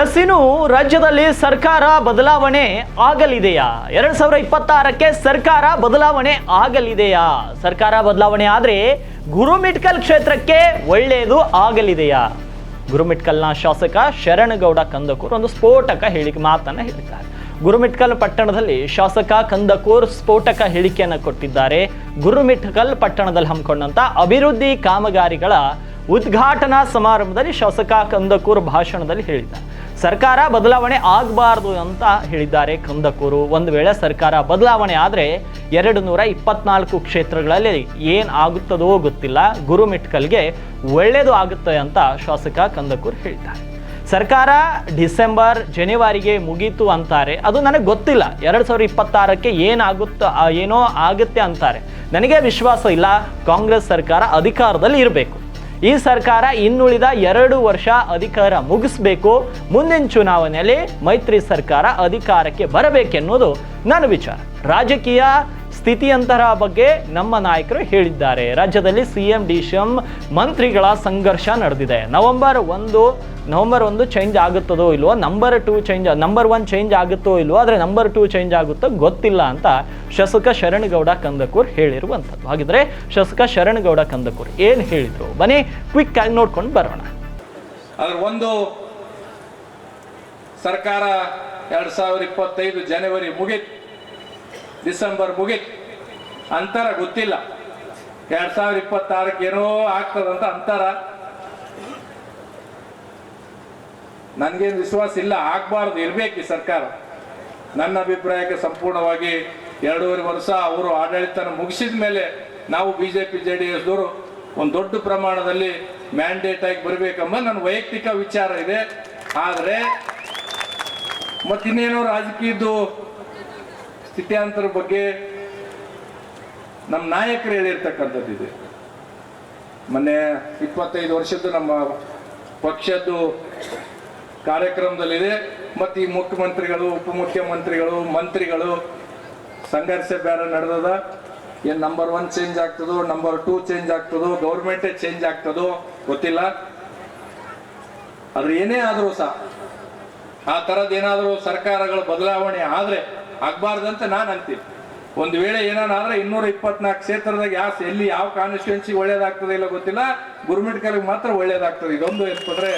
S ರಾಜ್ಯದಲ್ಲಿ ಸರ್ಕಾರ ಬದಲಾವಣೆ ಆಗಲಿದೆಯಾ? ಎರಡ್ ಸಾವಿರ ಇಪ್ಪತ್ತಾರಕ್ಕೆ ಸರ್ಕಾರ ಬದಲಾವಣೆ ಆಗಲಿದೆಯಾ? ಸರ್ಕಾರ ಬದಲಾವಣೆ ಆದ್ರೆ ಗುರುಮಿಟ್ಕಲ್ ಕ್ಷೇತ್ರಕ್ಕೆ ಒಳ್ಳೆಯದು ಆಗಲಿದೆಯಾ? ಗುರುಮಿಟ್ಕಲ್ನ ಶಾಸಕ ಶರಣಗೌಡ ಕಂದಕೂರ್ ಒಂದು ಸ್ಫೋಟಕ ಹೇಳಿಕೆ ಮಾತನ್ನ ಹೇಳಿದ್ದಾರೆ. ಗುರುಮಿಟ್ಕಲ್ ಪಟ್ಟಣದಲ್ಲಿ ಶಾಸಕ ಕಂದಕೂರ್ ಸ್ಫೋಟಕ ಹೇಳಿಕೆಯನ್ನು ಕೊಟ್ಟಿದ್ದಾರೆ. ಗುರುಮಿಟ್ಕಲ್ ಪಟ್ಟಣದಲ್ಲಿ ಹಮ್ಮಿಕೊಂಡಂತ ಅಭಿವೃದ್ಧಿ ಕಾಮಗಾರಿಗಳ ಉದ್ಘಾಟನಾ ಸಮಾರಂಭದಲ್ಲಿ ಶಾಸಕ ಕಂದಕೂರ್ ಭಾಷಣದಲ್ಲಿ ಹೇಳಿದ್ದಾರೆ. ಸರ್ಕಾರ ಬದಲಾವಣೆ ಆಗಬಾರ್ದು ಅಂತ ಹೇಳಿದ್ದಾರೆ ಕಂದಕೂರು. ಒಂದು ವೇಳೆ ಸರ್ಕಾರ ಬದಲಾವಣೆ ಆದರೆ ಎರಡು ನೂರ ಇಪ್ಪತ್ನಾಲ್ಕು ಕ್ಷೇತ್ರಗಳಲ್ಲಿ ಏನು ಆಗುತ್ತದೋ ಗೊತ್ತಿಲ್ಲ. ಗುರುಮಿಟ್ಕಲ್ಗೆ ಒಳ್ಳೆಯದು ಆಗುತ್ತೆ ಅಂತ ಶಾಸಕ ಕಂದಕೂರು ಹೇಳಿದ್ದಾರೆ. ಸರ್ಕಾರ ಡಿಸೆಂಬರ್, ಜನವರಿಗೆ ಮುಗೀತು ಅಂತಾರೆ. ಅದು ನನಗೆ ಗೊತ್ತಿಲ್ಲ. ಎರಡು ಸಾವಿರದ ಇಪ್ಪತ್ತಾರಕ್ಕೆ ಏನಾಗುತ್ತೋ ಏನೋ ಆಗುತ್ತೆ ಅಂತಾರೆ. ನನಗೆ ವಿಶ್ವಾಸ ಇಲ್ಲ. ಕಾಂಗ್ರೆಸ್ ಸರ್ಕಾರ ಅಧಿಕಾರದಲ್ಲಿ ಇರಬೇಕು. ಈ ಸರ್ಕಾರ ಇನ್ನುಳಿದ ಎರಡು ವರ್ಷ ಅಧಿಕಾರ ಮುಗಿಸ್ಬೇಕು. ಮುಂದಿನ ಚುನಾವಣೆಯಲ್ಲಿ ಮೈತ್ರಿ ಸರ್ಕಾರ ಅಧಿಕಾರಕ್ಕೆ ಬರಬೇಕೆನ್ನುವುದು ನನ್ನ ವಿಚಾರ. ರಾಜಕೀಯ ಸ್ಥಿತಿಯಂತರ ಬಗ್ಗೆ ನಮ್ಮ ನಾಯಕರು ಹೇಳಿದ್ದಾರೆ. ರಾಜ್ಯದಲ್ಲಿ ಸಿ ಎಂ ಡಿ ಎಂ ಮಂತ್ರಿಗಳ ಸಂಘರ್ಷ ನಡೆದಿದೆ. ನವೆಂಬರ್ ಒಂದು ನವೆಂಬರ್ ಒಂದು ಚೇಂಜ್ ಆಗುತ್ತದೋ ಇಲ್ವೋ, number two change, number one change ಆಗುತ್ತೋ ಇಲ್ವೋ, ಆದರೆ ನಂಬರ್ ಟೂ ಚೇಂಜ್ ಆಗುತ್ತೋ ಗೊತ್ತಿಲ್ಲ ಅಂತ ಶಾಸಕ ಶರಣಗೌಡ ಕಂದಕೂರ್ ಹೇಳಿರುವಂಥದ್ದು. ಹಾಗಿದ್ರೆ ಶಾಸಕ ಶರಣಗೌಡ ಕಂದಕೂರ್ ಏನು ಹೇಳಿದ್ರು? ಬನ್ನಿ ಕ್ವಿಕ್ ಆಗಿ ನೋಡ್ಕೊಂಡು ಬರೋಣ. ಒಂದು ಸರ್ಕಾರ ಎರಡ್ ಸಾವಿರದ ಇಪ್ಪತ್ತೈದು ಜನವರಿ ಮುಗೀತು ಡಿಸೆಂಬರ್ ಮುಗೀತು. ಅಂತರ ಗೊತ್ತಿಲ್ಲ. ಎರಡ್ ಸಾವಿರ ಇಪ್ಪತ್ತಾರಕ್ಕೆ ಏನೋ ಆಗ್ತದಂತ ಅಂತರ. ನನಗೇನು ವಿಶ್ವಾಸ ಇಲ್ಲ, ಆಗಬಾರ್ದು, ಇರ್ಬೇಕು ಈ ಸರ್ಕಾರ. ನನ್ನ ಅಭಿಪ್ರಾಯಕ್ಕೆ ಸಂಪೂರ್ಣವಾಗಿ ಎರಡೂವರೆ ವರ್ಷ ಅವರು ಆಡಳಿತನ ಮುಗಿಸಿದ ಮೇಲೆ ನಾವು B J P J D ಎಸ್ದವರು ಒಂದು ದೊಡ್ಡ ಪ್ರಮಾಣದಲ್ಲಿ ಮ್ಯಾಂಡೇಟ್ ಆಗಿ ಬರಬೇಕೆಂಬ ನನ್ನ ವೈಯಕ್ತಿಕ ವಿಚಾರ ಇದೆ. ಆದರೆ ಮತ್ತಿನ್ನೇನೋ ರಾಜಕೀಯದ್ದು ಸ್ಥಿತ್ಯಾಂತರ ಬಗ್ಗೆ ನಮ್ಮ ನಾಯಕರು ಹೇಳಿರ್ತಕ್ಕಂಥದ್ದು ಇದೆ. ಮೊನ್ನೆ ಇಪ್ಪತ್ತೈದು ವರ್ಷದ್ದು ನಮ್ಮ ಪಕ್ಷದ್ದು ಕಾರ್ಯಕ್ರಮದಲ್ಲಿದೆ. ಮತ್ತು ಈ ಮುಖ್ಯಮಂತ್ರಿಗಳು, ಉಪಮುಖ್ಯಮಂತ್ರಿಗಳು, ಮಂತ್ರಿಗಳು ಸಂಘರ್ಷ ಬೇರೆ ನಡೆದದ. ಏನು ನಂಬರ್ ಒನ್ ಚೇಂಜ್ ಆಗ್ತದೋ ನಂಬರ್ ಟೂ ಚೇಂಜ್ ಆಗ್ತದೋ ಗೌರ್ಮೆಂಟೇ ಚೇಂಜ್ ಆಗ್ತದೋ ಗೊತ್ತಿಲ್ಲ. ಆದರೆ ಏನೇ ಆದರೂ ಸಹ, ಆ ಥರದ್ದು ಏನಾದರೂ ಸರ್ಕಾರಗಳ ಬದಲಾವಣೆ ಆದರೆ ಆಗ್ಬಾರ್ದಂತ ನಾನು ಅಂತೀನಿ. ಒಂದು ವೇಳೆ ಏನಾದ್ರೆ ಇನ್ನೂರ ಇಪ್ಪತ್ನಾಲ್ಕು ಕ್ಷೇತ್ರದಾಗ ಯಾವ ಎಲ್ಲಿ ಯಾವ ಕಾನ್ಸ್ಟಿಟ್ಯೂನ್ಸಿ ಒಳ್ಳೇದಾಗ್ತದೆ ಇಲ್ಲ ಗೊತ್ತಿಲ್ಲ ಗುರುಮಿಟ್ಕಲ್ಗೆ ಮಾತ್ರ ಒಳ್ಳೇದಾಗ್ತದೆ. ಇದೊಂದು ಏನಂತಂದ್ರೆ